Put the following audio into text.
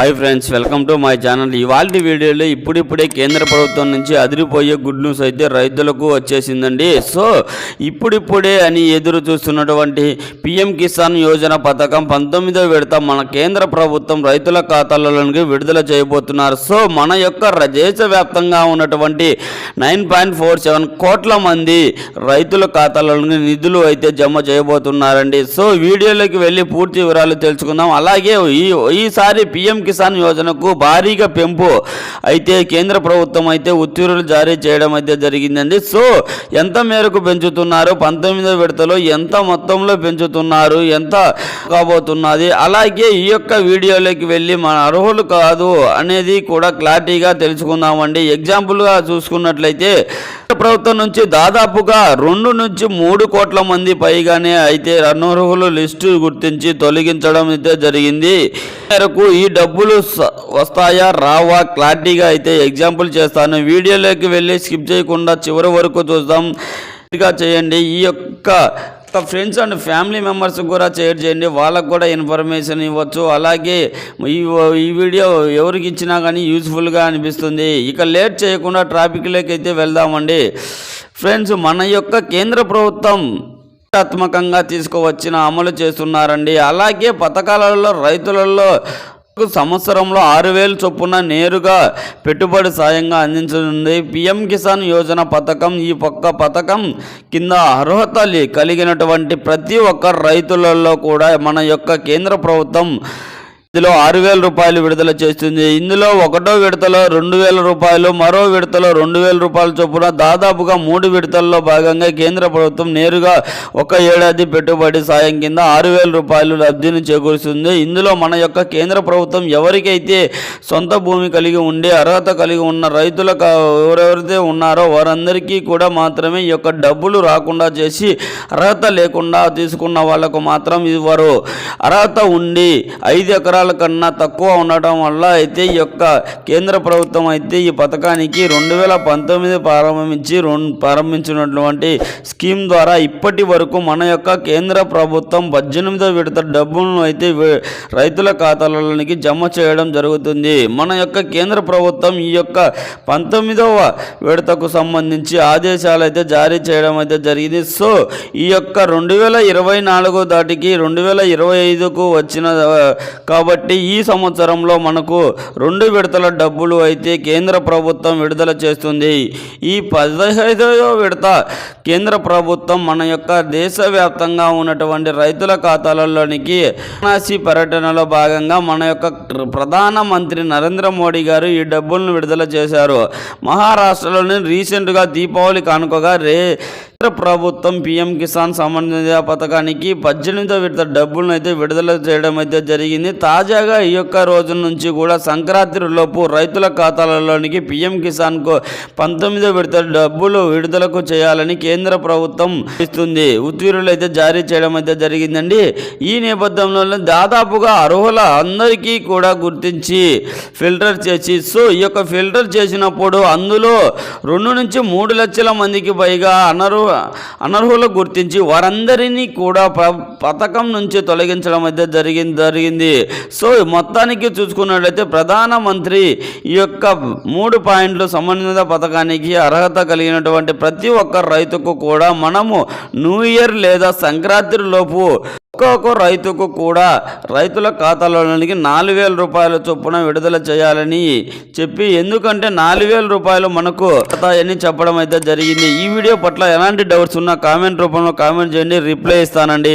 Hi friends welcome to my channel ఇవాళ వీడియోలో ఇప్పుడిప్పుడే కేంద్ర ప్రభుత్వం నుంచి అదిరిపోయే గుడ్ న్యూస్ అయితే రైతులకు వచ్చేసిందండి. సో ఇప్పుడిప్పుడే అని ఎదురు చూస్తున్నటువంటి పిఎం కిసాన్ యోజన పథకం పంతొమ్మిదో విడత మన కేంద్ర ప్రభుత్వం రైతుల ఖాతాలలోనికి విడుదల చేయబోతున్నారు. సో మన యొక్క దేశవ్యాప్తంగా ఉన్నటువంటి నైన్ పాయింట్ ఫోర్ సెవెన్ కోట్ల మంది రైతుల ఖాతాలలోకి నిధులు అయితే జమ చేయబోతున్నారండి. సో వీడియోలోకి వెళ్ళి పూర్తి వివరాలు తెలుసుకుందాం. అలాగే ఈ ఈసారి పిఎం కిసాన్ యోజనకు భారీగా పెంపు అయితే కేంద్ర ప్రభుత్వం అయితే ఉత్తర్వులు జారీ చేయడం అయితే జరిగిందండి. సో ఎంత మేరకు పెంచుతున్నారు? పంతొమ్మిదో విడతలో ఎంత మొత్తంలో పెంచుతున్నారు? ఎంత కాబోతున్నది? అలాగే ఈ యొక్క వీడియోలోకి వెళ్ళి మన అర్హులు కాదు అనేది కూడా క్లారిటీగా తెలుసుకుందామండి. ఎగ్జాంపుల్గా చూసుకున్నట్లయితే ప్రభుత్వం నుంచి దాదాపుగా రెండు నుంచి మూడు కోట్ల మంది పైగానే అయితే అనర్హులు లిస్టు గుర్తించి తొలగించడం అయితే జరిగింది. మేరకు ఈ డబ్బు డబ్బులు వస్తాయా రావా క్లారిటీగా అయితే ఎగ్జాంపుల్ చేస్తాను. వీడియోలోకి వెళ్ళి స్కిప్ చేయకుండా చివరి వరకు చూద్దాం. ఇదిగా చేయండి. ఈ యొక్క ఫ్రెండ్స్ అండ్ ఫ్యామిలీ మెంబర్స్ కూడా షేర్ చేయండి. వాళ్ళకు కూడా ఇన్ఫర్మేషన్ ఇవ్వచ్చు. అలాగే ఈ ఈ వీడియో ఎవరికి ఇచ్చినా కానీ యూస్ఫుల్గా అనిపిస్తుంది. ఇక లేట్ చేయకుండా ట్రాఫిక్లోకి అయితే వెళ్దామండి. ఫ్రెండ్స్ మన యొక్క కేంద్ర ప్రభుత్వం ఆత్మకంగా తీసుకువచ్చిన అమలు చేస్తున్నారండి. అలాగే పథకాలలో రైతులలో సంవత్సరంలో ఆరు వేలు చొప్పున నేరుగా పెట్టుబడి సాయంగా అందించనుంది. పిఎం కిసాన్ యోజన పథకం ఈ పక్క పథకం కింద అర్హత కలిగినటువంటి ప్రతి ఒక్క రైతులలో కూడా మన యొక్క కేంద్ర ప్రభుత్వం ఇందులో ఆరు వేల రూపాయలు విడుదల చేస్తుంది. ఇందులో ఒకటో విడతలో రెండు వేల రూపాయలు మరో విడతలో రెండు వేల రూపాయల చొప్పున దాదాపుగా మూడు విడతల్లో భాగంగా కేంద్ర ప్రభుత్వం నేరుగా ఒక ఏడాది పెట్టుబడి సాయం కింద ఆరు వేల రూపాయలు లబ్ధిని చేకూరుస్తుంది. ఇందులో మన యొక్క కేంద్ర ప్రభుత్వం ఎవరికైతే సొంత భూమి కలిగి ఉండి అర్హత కలిగి ఉన్న రైతుల ఎవరెవరైతే ఉన్నారో వారందరికీ కూడా మాత్రమే ఈ యొక్క డబ్బులు రాకుండా చేసి అర్హత లేకుండా తీసుకున్న వాళ్ళకు మాత్రం ఇవ్వరు. అర్హత ఉండి ఐదు ఎకరాల కన్నా తక్కువ ఉండటం వల్ల అయితే ఈ యొక్క కేంద్ర ప్రభుత్వం అయితే ఈ పథకానికి రెండు వేల పంతొమ్మిది ప్రారంభించి ప్రారంభించినటువంటి స్కీమ్ ద్వారా ఇప్పటి వరకు మన యొక్క కేంద్ర ప్రభుత్వం పద్దెనిమిదో విడత డబ్బులను అయితే రైతుల ఖాతాలలోనికి జమ చేయడం జరుగుతుంది. మన యొక్క కేంద్ర ప్రభుత్వం ఈ యొక్క పంతొమ్మిదవ విడతకు సంబంధించి ఆదేశాలు అయితే జారీ చేయడం అయితే జరిగింది. సో ఈ యొక్క రెండు వేల ఇరవై నాలుగు దాటికి రెండు వేల ఇరవై ఐదుకు వచ్చిన కాబట్టి కాబట్టి ఈ సంవత్సరంలో మనకు రెండు విడతల డబ్బులు అయితే కేంద్ర ప్రభుత్వం విడుదల చేస్తుంది. ఈ పదహైదవ విడత కేంద్ర ప్రభుత్వం మన యొక్క దేశవ్యాప్తంగా ఉన్నటువంటి రైతుల ఖాతాలలోనికి వారణాసి పర్యటనలో భాగంగా మన యొక్క ప్రధానమంత్రి నరేంద్ర మోడీ గారు ఈ డబ్బులను విడుదల చేశారు. మహారాష్ట్రలోని రీసెంట్గా దీపావళి కానుకగా రే కేంద్ర ప్రభుత్వం పిఎం కిసాన్ సంబంధిత పథకానికి పద్దెనిమిదో విడత డబ్బులను అయితే విడుదల చేయడం అయితే జరిగింది. తాజాగా ఈ యొక్క రోజు నుంచి కూడా సంక్రాంతి లోపు రైతుల ఖాతాలలోనికి పిఎం కిసాన్కు పంతొమ్మిదో విడత డబ్బులు విడుదలకు చేయాలని కేంద్ర ప్రభుత్వం ఇస్తుంది ఉత్తర్వులు అయితే జారీ చేయడం అయితే జరిగిందండి. ఈ నేపథ్యంలో దాదాపుగా అర్హుల అందరికీ కూడా గుర్తించి ఫిల్టర్ చేసి సో ఈ యొక్క ఫిల్టర్ చేసినప్పుడు అందులో రెండు నుంచి మూడు లక్షల మందికి పైగా అనర్హు అనర్హులు గుర్తించి వారందరినీ కూడా ప- పథకం నుంచి తొలగించడం అయితే జరిగింది జరిగింది. సో మొత్తానికి చూసుకున్నట్లయితే ప్రధానమంత్రి ఈ యొక్క మూడు పాయింట్లు సంబంధిత పథకానికి అర్హత కలిగినటువంటి ప్రతి ఒక్క రైతుకు కూడా మనము న్యూ ఇయర్ లేదా సంక్రాంతి లోపు ఒక్కొక్క రైతుకు కూడా రైతుల ఖాతాలోనికి నాలుగు వేల రూపాయల చొప్పున విడుదల చేయాలని చెప్పి ఎందుకంటే నాలుగు వేల రూపాయలు మనకు అని చెప్పడం అయితే జరిగింది. ఈ వీడియో పట్ల ఎలాంటి డౌట్స్ ఉన్నా కామెంట్ రూపంలో కామెంట్ చేయండి. రిప్లై ఇస్తానండి.